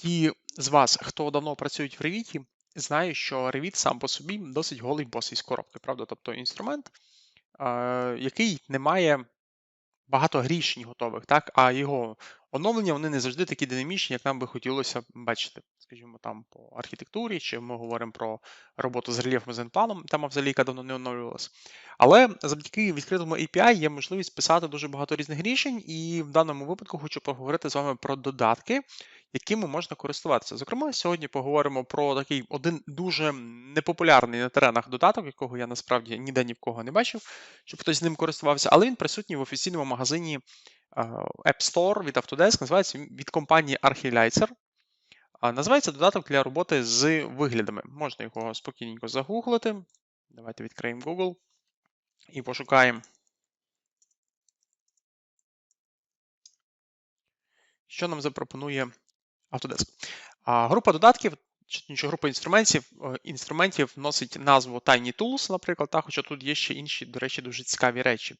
Ті з вас, хто давно працюють в Revit, знають, що Revit сам по собі досить голий босий з коробки, правда? Тобто інструмент, е, який не має багато рішень готових, так? а його оновлення вони не завжди такі динамічні, як нам би хотілося бачити. Скажімо, там по архітектурі, чи ми говоримо про роботу з рельєфом з планом, тема взагалі яка давно не оновлювалася. Але завдяки відкритому API є можливість писати дуже багато різних рішень, і в даному випадку хочу поговорити з вами про додатки, якими можна користуватися. Зокрема, сьогодні поговоримо про такий один дуже непопулярний на теренах додаток, якого я насправді ніде ні в кого не бачив, щоб хтось з ним користувався, але він присутній в офіційному магазині App Store від Autodesk, називається від компанії Archilizer. Називається додаток для роботи з виглядами. Можна його спокійненько загуглити. Давайте відкриємо Google і пошукаємо. Що нам запропонує Autodesk? Група додатків, чи група інструментів е, інструментів носить назву Tiny Tools, наприклад, та, хоча тут є ще інші, до речі, дуже цікаві речі.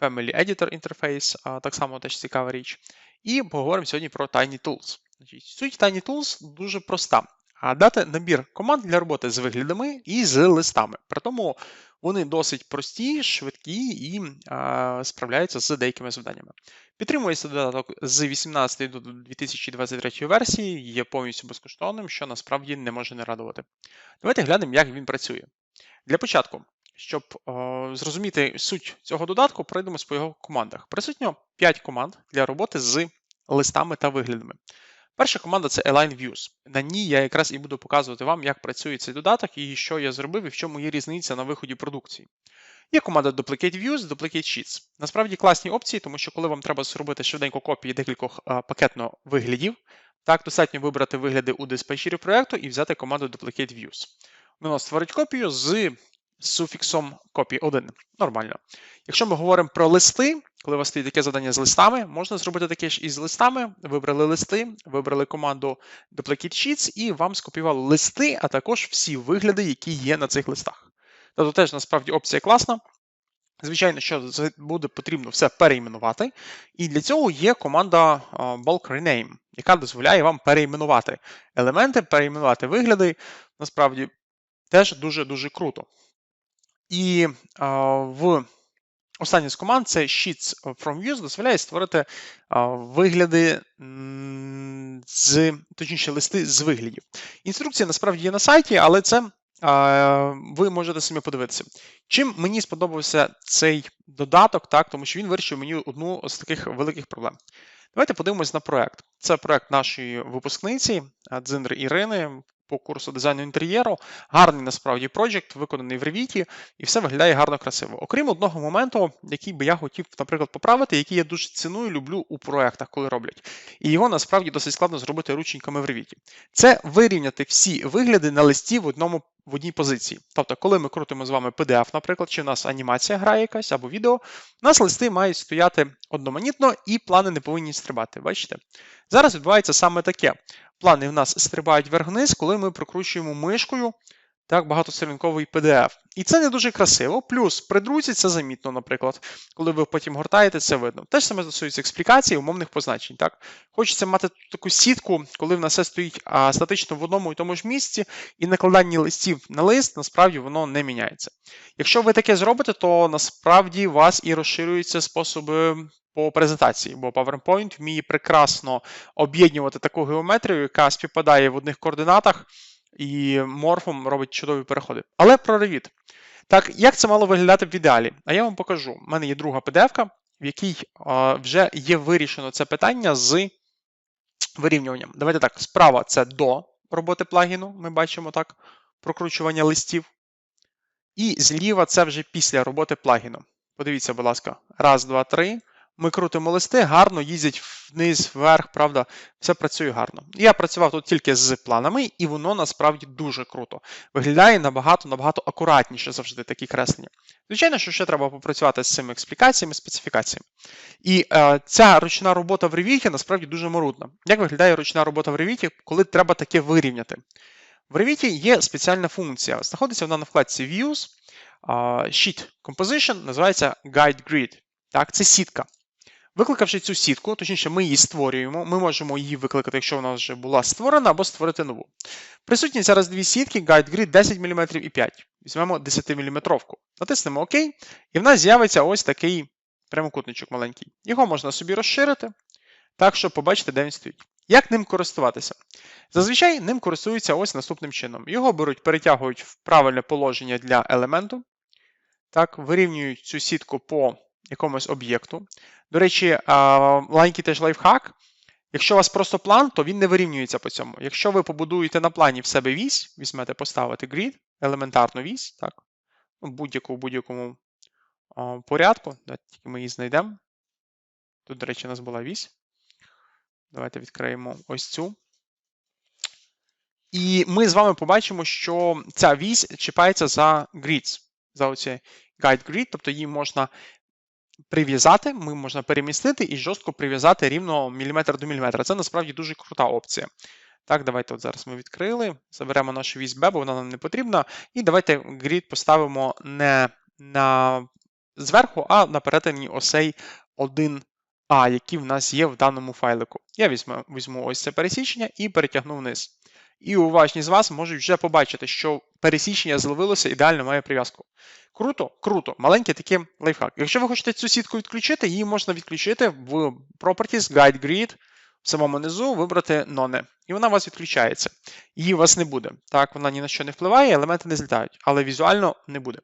Family Editor Interface, так само теж цікава річ. І поговоримо сьогодні про Tiny Tools. Значить, Суть Tiny Tools дуже проста. Дати набір команд для роботи з виглядами і з листами. При тому вони досить прості, швидкі і а, справляються з деякими завданнями. Підтримується додаток з 18 до 2023 версії, є повністю безкоштовним, що насправді не може не радувати. Давайте глянемо, як він працює. Для початку, щоб о, зрозуміти суть цього додатку, пройдемо по його командах. Присутньо 5 команд для роботи з листами та виглядами. Перша команда це Align Views. На ній я якраз і буду показувати вам, як працює цей додаток і що я зробив, і в чому є різниця на виході продукції. Є команда Duplicate Views, Duplicate Sheets. Насправді класні опції, тому що коли вам треба зробити швиденько копії декількох пакетно виглядів, так достатньо вибрати вигляди у диспетчері проєкту і взяти команду Duplicate Views. Воно створить копію з суфіксом копії 1. Нормально. Якщо ми говоримо про листи, коли у вас стоїть таке завдання з листами, можна зробити таке ж і з листами. Вибрали листи, вибрали команду Duplicate Sheets і вам скопіювали листи, а також всі вигляди, які є на цих листах. Тобто теж насправді опція класна. Звичайно, що буде потрібно все переіменувати. І для цього є команда Bulk Rename, яка дозволяє вам переіменувати елементи, переіменувати вигляди. Насправді теж дуже-дуже круто. І в Остання з команд це Sheets from Views, дозволяє створити вигляди з, точніше, листи з виглядів. Інструкція насправді є на сайті, але це ви можете самі подивитися. Чим мені сподобався цей додаток, так, тому що він вирішив мені одну з таких великих проблем. Давайте подивимось на проект. Це проект нашої випускниці Дзиндри Ірини по курсу дизайну інтер'єру. Гарний насправді проєкт, виконаний в Revit, і все виглядає гарно красиво. Окрім одного моменту, який би я хотів, наприклад, поправити, який я дуже ціную, люблю у проєктах, коли роблять. І його насправді досить складно зробити рученьками в Revit. Це вирівняти всі вигляди на листі в одному. В одній позиції. Тобто, коли ми крутимо з вами PDF, наприклад, чи в нас анімація грає якась або відео, у нас листи мають стояти одноманітно і плани не повинні стрибати. Бачите? Зараз відбувається саме таке плани в нас стрибають вверх-вниз, коли ми прокручуємо мишкою так, багатосторінковий PDF. І це не дуже красиво. Плюс при друзі це замітно, наприклад, коли ви потім гортаєте, це видно. Теж саме стосується експлікації, умовних позначень. Так? Хочеться мати таку сітку, коли в нас все стоїть а, статично в одному і тому ж місці, і накладання листів на лист, насправді воно не міняється. Якщо ви таке зробите, то насправді у вас і розширюються способи по презентації, бо PowerPoint вміє прекрасно об'єднувати таку геометрію, яка співпадає в одних координатах, і морфом робить чудові переходи. Але про Revit. Так, як це мало виглядати в ідеалі? А я вам покажу. У мене є друга PDF, в якій а, вже є вирішено це питання з вирівнюванням. Давайте так, справа це до роботи плагіну, ми бачимо так, прокручування листів. І зліва це вже після роботи плагіну. Подивіться, будь ласка, раз, два, три. Ми крутимо листи, гарно їздять вниз, вверх, правда, все працює гарно. Я працював тут тільки з планами, і воно насправді дуже круто. Виглядає набагато-набагато акуратніше завжди такі креслення. Звичайно, що ще треба попрацювати з цими експлікаціями, специфікаціями. І е, ця ручна робота в Revit насправді дуже марудна. Як виглядає ручна робота в Revit, коли треба таке вирівняти? В Revit є спеціальна функція. Знаходиться вона на вкладці Views, Sheet Composition, називається Guide Grid. Так, Це сітка. Викликавши цю сітку, точніше, ми її створюємо, ми можемо її викликати, якщо вона вже була створена, або створити нову. Присутні зараз дві сітки Guide Grid 10 мм і 5 Візьмемо 10 мм. Натиснемо ОК, і в нас з'явиться ось такий прямокутничок маленький. Його можна собі розширити, так, щоб побачити, де він стоїть. Як ним користуватися? Зазвичай ним користуються ось наступним чином. Його беруть, перетягують в правильне положення для елементу, так, вирівнюють цю сітку по якомусь об'єкту. До речі, маленький теж лайфхак. Якщо у вас просто план, то він не вирівнюється по цьому. Якщо ви побудуєте на плані в себе вісь, візьмете поставити grid, елементарну вісь, так, будь-яку будь-якому порядку, тільки ми її знайдемо. Тут, до речі, у нас була вісь. Давайте відкриємо ось цю. І ми з вами побачимо, що ця вісь чіпається за grids, за оцей guide grid, тобто її можна прив'язати, ми можна перемістити і жорстко прив'язати рівно міліметр до міліметра. Це насправді дуже крута опція. Так, давайте от зараз ми відкрили, заберемо нашу вісь B, бо вона нам не потрібна. І давайте grid поставимо не на зверху, а на перетині осей 1А, які в нас є в даному файлику. Я візьму, візьму ось це пересічення і перетягну вниз. І уважні з вас можуть вже побачити, що пересічення зловилося, ідеально має прив'язку. Круто, круто, маленький такий лайфхак. Якщо ви хочете цю сітку відключити, її можна відключити в Properties, Guide Grid, в самому низу вибрати None. І вона у вас відключається. Її у вас не буде. Так, вона ні на що не впливає, елементи не злітають, але візуально не буде.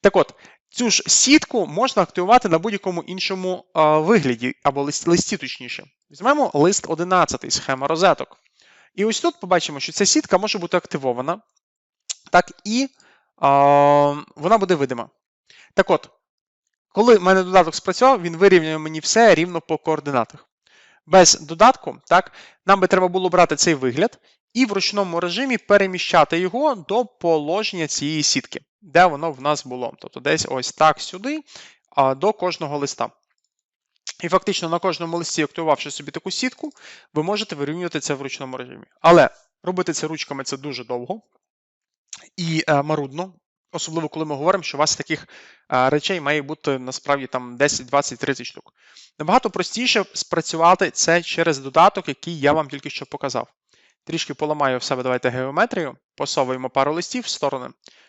Так от, цю ж сітку можна активувати на будь-якому іншому а, вигляді, або лист, листі, точніше. Візьмемо лист 11, схема розеток. І ось тут побачимо, що ця сітка може бути активована, так і вона буде видима. Так от, коли в мене додаток спрацював, він вирівнює мені все рівно по координатах. Без додатку, так, нам би треба було брати цей вигляд і в ручному режимі переміщати його до положення цієї сітки, де воно в нас було. Тобто десь ось так сюди, до кожного листа. І фактично на кожному листі, активувавши собі таку сітку, ви можете вирівнювати це в ручному режимі. Але робити це ручками це дуже довго і е, марудно, особливо коли ми говоримо, що у вас таких е, речей має бути насправді там 10, 20, 30 штук. Набагато простіше спрацювати це через додаток, який я вам тільки що показав. Трішки поламаю в себе, давайте геометрію, посовуємо пару листів в сторони,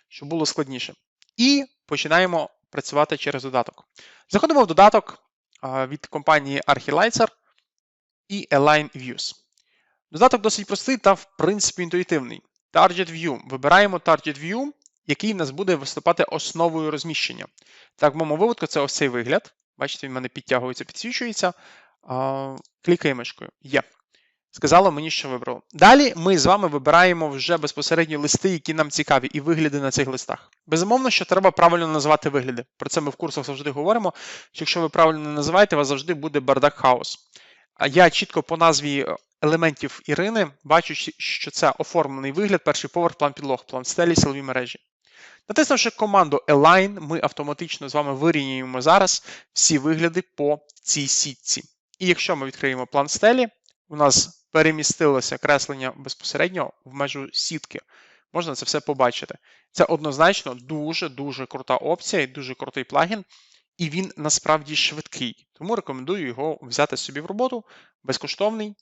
щоб було складніше. І починаємо працювати через додаток. Заходимо в додаток від компанії Archilighter і Align Views. Додаток досить простий та, в принципі, інтуїтивний. Target View. Вибираємо Target View, який в нас буде виступати основою розміщення. Так, в моєму випадку це ось цей вигляд. Бачите, він в мене підтягується, підсвічується. Клікає мишкою. Є. Сказало мені, що вибрало. Далі ми з вами вибираємо вже безпосередньо листи, які нам цікаві, і вигляди на цих листах. Безумовно, що треба правильно називати вигляди. Про це ми в курсах завжди говоримо. що Якщо ви правильно не називаєте, у вас завжди буде бардак хаос. А я чітко по назві елементів Ірини бачу, що це оформлений вигляд, перший поверх, план підлог, план стелі, силові мережі. Натиснувши команду Align, ми автоматично з вами вирівнюємо зараз всі вигляди по цій сітці. І якщо ми відкриємо план стелі, у нас перемістилося креслення безпосередньо в межу сітки. Можна це все побачити. Це однозначно дуже-дуже крута опція і дуже крутий плагін, і він насправді швидкий. Тому рекомендую його взяти собі в роботу, безкоштовний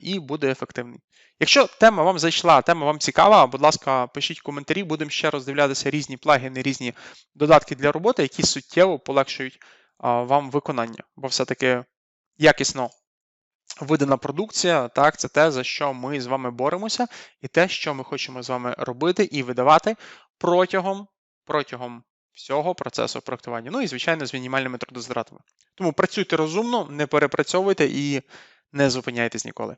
і буде ефективний. Якщо тема вам зайшла, тема вам цікава, будь ласка, пишіть коментарі, будемо ще роздивлятися різні плагіни, різні додатки для роботи, які суттєво полегшують вам виконання, бо все-таки якісно видана продукція, так, це те, за що ми з вами боремося, і те, що ми хочемо з вами робити і видавати протягом протягом всього процесу проектування. Ну і, звичайно, з мінімальними трудозатратами. Тому працюйте розумно, не перепрацьовуйте і не зупиняйтесь ніколи.